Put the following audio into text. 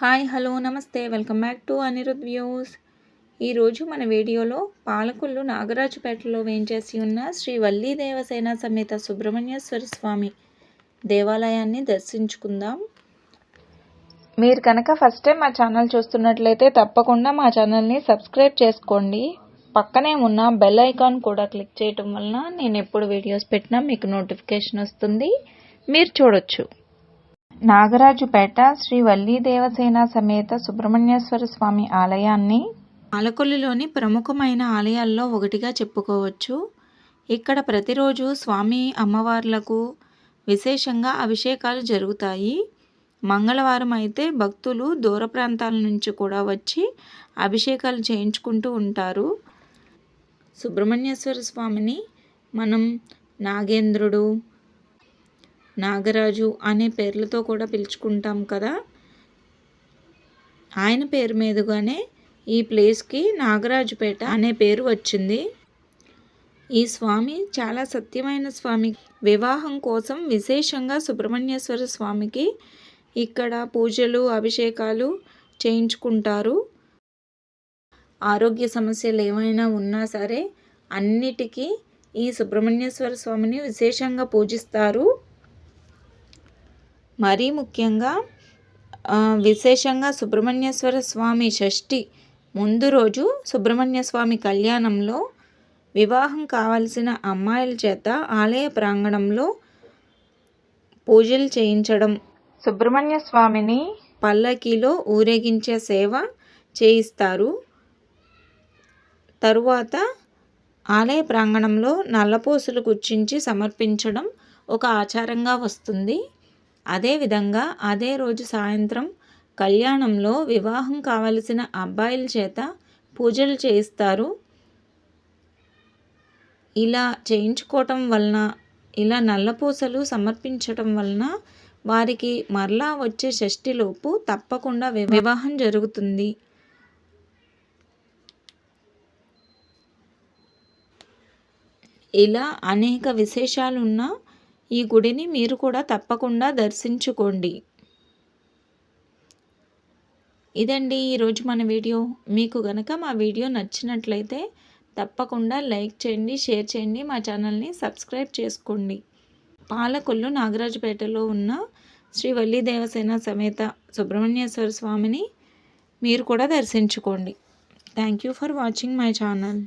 Hi hello నమస్తే. Welcome back to Anirudh views. ఈరోజు మన వీడియోలో పాలకొల్లు నాగరాజుపేటలో వేయించేసి ఉన్న శ్రీ వల్లీ దేవసేన సమేత సుబ్రహ్మణ్యేశ్వర స్వామి దేవాలయాన్ని దర్శించుకుందాం. మీరు కనుక ఫస్ట్ టైం మా ఛానల్ చూస్తున్నట్లయితే తప్పకుండా మా ఛానల్ని సబ్స్క్రైబ్ చేసుకోండి. పక్కనే ఉన్న బెల్ ఐకాన్ కూడా క్లిక్ చేయటం వలన నేను ఎప్పుడు వీడియోస్ పెట్టినా మీకు నోటిఫికేషన్ వస్తుంది. మీరు చూడొచ్చు. నాగరాజుపేట శ్రీ వల్లీ దేవసేన సమేత సుబ్రహ్మణ్యేశ్వర స్వామి ఆలయాన్ని పాలకొల్లులోని ప్రముఖమైన ఆలయాల్లో ఒకటిగా చెప్పుకోవచ్చు. ఇక్కడ ప్రతిరోజు స్వామి అమ్మవార్లకు విశేషంగా అభిషేకాలు జరుగుతాయి. మంగళవారం అయితే భక్తులు దూర ప్రాంతాల నుంచి కూడా వచ్చి అభిషేకాలు చేయించుకుంటూ ఉంటారు. సుబ్రహ్మణ్యేశ్వర స్వామిని మనం నాగేంద్రుడు నాగరాజు అనే పేర్లతో కూడా పిలుచుకుంటాం కదా. ఆయన పేరు మీదుగానే ఈ ప్లేస్కి నాగరాజుపేట అనే పేరు వచ్చింది. ఈ స్వామి చాలా సత్యమైన స్వామి. వివాహం కోసం విశేషంగా సుబ్రహ్మణ్యేశ్వర స్వామికి ఇక్కడ పూజలు అభిషేకాలు చేయించుకుంటారు. ఆరోగ్య సమస్యలు ఏమైనా ఉన్నా సరే అన్నిటికీ ఈ సుబ్రహ్మణ్యేశ్వర స్వామిని విశేషంగా పూజిస్తారు. మరీ ముఖ్యంగా విశేషంగా సుబ్రహ్మణ్యేశ్వర స్వామి షష్ఠి ముందు రోజు సుబ్రహ్మణ్య స్వామి కళ్యాణంలో వివాహం కావలసిన అమ్మాయిల చేత ఆలయ ప్రాంగణంలో పూజలు చేయించడం సుబ్రహ్మణ్య స్వామిని పల్లకీలో ఊరేగించే సేవ చేయిస్తారు. తరువాత ఆలయ ప్రాంగణంలో నల్లపూసలు గుచ్చించి సమర్పించడం ఒక ఆచారంగా వస్తుంది. అదేవిధంగా అదే రోజు సాయంత్రం కళ్యాణంలో వివాహం కావలసిన అబ్బాయిల చేత పూజలు చేయిస్తారు. ఇలా చేయించుకోవటం వలన ఇలా నల్లపూసలు సమర్పించటం వలన వారికి మరలా వచ్చే షష్ఠిలోపు తప్పకుండా వివాహం జరుగుతుంది. ఇలా అనేక విశేషాలున్న ఈ గుడిని మీరు కూడా తప్పకుండా దర్శించుకోండి. ఇదండి ఈరోజు మన వీడియో. మీకు కనుక మా వీడియో నచ్చినట్లయితే తప్పకుండా లైక్ చేయండి షేర్ చేయండి మా ఛానల్ని సబ్స్క్రైబ్ చేసుకోండి. పాలకొల్లు నాగరాజుపేటలో ఉన్న శ్రీ వల్లి దేవసేన సమేత సుబ్రహ్మణ్యేశ్వర స్వామిని మీరు కూడా దర్శించుకోండి. Thank you for watching my channel